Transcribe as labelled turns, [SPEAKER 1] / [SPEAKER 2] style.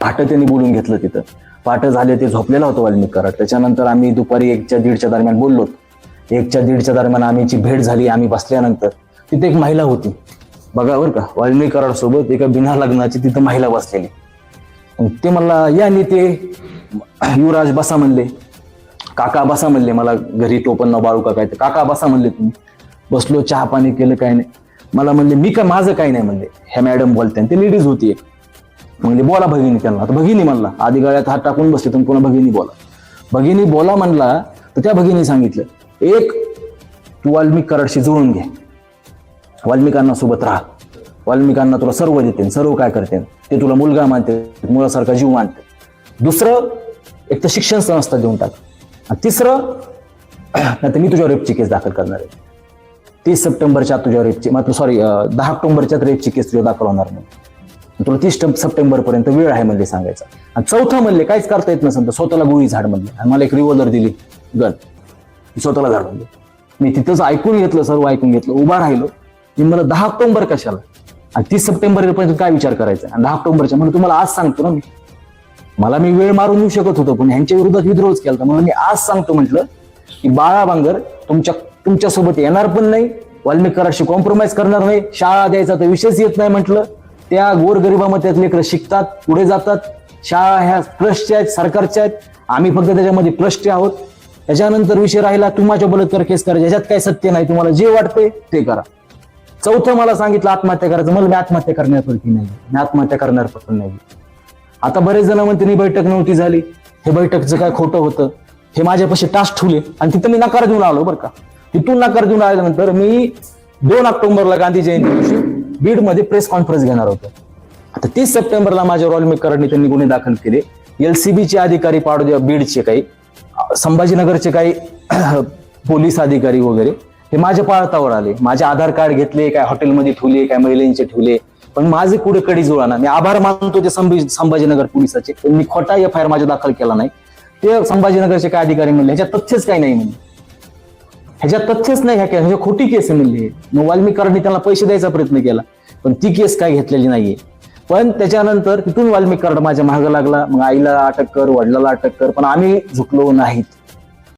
[SPEAKER 1] फाटं त्यांनी बोलून घेतलं तिथं. पाठ झाले ते झोपलेला होतो वाल्मिक कराड त्याच्यानंतर आम्ही दुपारी एकच्या दीडच्या दरम्यान बोललो. एकच्या दीडच्या दरम्यान आम्हीची भेट झाली आम्ही बसल्यानंतर. तिथे एक महिला होती. बघा बरं का वाल्मिक कराड सोबत एका बिना लग्नाची तिथं महिला बसलेली. ते मला या नेते युवराज बसा म्हणले. काका बसा म्हणले मला घरी टोपन न बाळू का काय ते काका बसा म्हणले तुम्ही. बसलो चहा पाणी केलं काय नाही. मला म्हणले मी काय माझं काय नाही म्हणले. ह्या मॅडम बोलते ते लेडीज होती एक. म्हणले बोला भगिनी त्यांना. तर भगिनी म्हणला आधी गळ्यात हात टाकून बसले तुम्ही पुन्हा भगिनी बोला. भगिनी बोला म्हणला तर त्या भगिनी सांगितलं एक तू वाल्मिक कराडशी जुळून घे. वाल्मिकांना सोबत राहा. वाल्मिकांना तुला सर्व देते सर्व काय करते. ते तुला मुलगा मानते मुलासारखा जीव मानते. दुसरं एक तर शिक्षण संस्था देऊन टाक. आणि तिसरं नाही मी तुझ्यावर रेपची केस दाखल करणार आहे. तीस सप्टेंबरच्या तुझ्या रेपची मात्र सॉरी दहा ऑक्टोबरच्या रेपची केस तुझ्या दाखल होणार नाही. तुला तीस सप्टेंबर पर्यंत वेळ आहे म्हणले सांगायचा. आणि चौथं म्हणले काहीच करता येत नसेल तर स्वतःला गोळी झाड म्हणले. आणि मला एक रिव्हॉल्वर दिली. गन स्वतःला झाड म्हणले. मी तिथंच ऐकून घेतलं सर्व ऐकून घेतलं. उभा राहिलो. मी मला दहा ऑक्टोबर कशाला? आणि तीस सप्टेंबर पर्यंत काय विचार करायचा? आणि दहा ऑक्टोबरच्या म्हणून तुम्हाला आज सांगतो ना मी. मला मी वेळ मारून येऊ शकत होतो पण ह्यांच्या विरोधात विद्रोहच केला म्हणून मी आज सांगतो म्हटलं की बाळा बांगर तुमच्या तुमच्यासोबत येणार पण नाही. वाल्मिकराशी कॉम्प्रोमाइज करणार नाही. शाळा द्यायचा तर विषयच येत नाही म्हटलं. त्या गोरगरिबामध्ये त्यात लेकरं शिकतात पुढे जातात. शाळा ह्या ट्रस्टच्या आहेत सरकारच्या आहेत. आम्ही फक्त त्याच्यामध्ये ट्रस्ट आहोत. त्याच्यानंतर विषय राहिला तुम्हाला बलात्कार केस करा याच्यात काही सत्य नाही. तुम्हाला जे वाटतंय ते करा. चौथं मला सांगितलं आत्महत्या करायचं. मला मी आत्महत्या करण्यापैकी नाही. मी आत्महत्या करणार पण नाही. आता बरेच जण म्हणते ही बैठक नव्हती झाली. हे बैठकचं काय खोटं होतं? हे माझ्यापाशी टास्क ठेवले आणि तिथं मी नकार देऊन आलो बरं का. तिथून नकार देऊन आल्यानंतर मी दोन ऑक्टोबरला गांधी जयंती दिवशी बीडमध्ये प्रेस कॉन्फरन्स घेणार होतो. आता तीस सप्टेंबरला माझ्या रॉयल कराडने त्यांनी गुन्हे दाखल केले. एलसीबीचे अधिकारी पाडो बीडचे काही संभाजीनगरचे काही पोलीस अधिकारी वगैरे हे माझ्या पाळतावर आले. माझे आधार कार्ड घेतले काय हॉटेलमध्ये ठेवले काय महिलांचे ठेवले. पण माझे कुठे कडी जुळाना मी आभार मानतो ते संभाजी संभाजीनगर पोलिसाचे. त्यांनी खोटा एफ आय आर माझ्या दाखल केला नाही. ते संभाजीनगरचे काय अधिकारी म्हणले ह्याच्यात तथ्यच काही नाही म्हणले. ह्याच्यात तथ्यच नाही ह्या केस ह्याच्या खोटी केस आहे म्हणली. मग वाल्मिक त्यांना पैसे द्यायचा प्रयत्न केला. पण ती केस काय घेतलेली नाहीये. पण त्याच्यानंतर तिथून वाल्मिक कराड माझ्या मागं लागला. मग आईला अटक कर वडिलाला अटक कर पण आम्ही झुकलो नाहीत.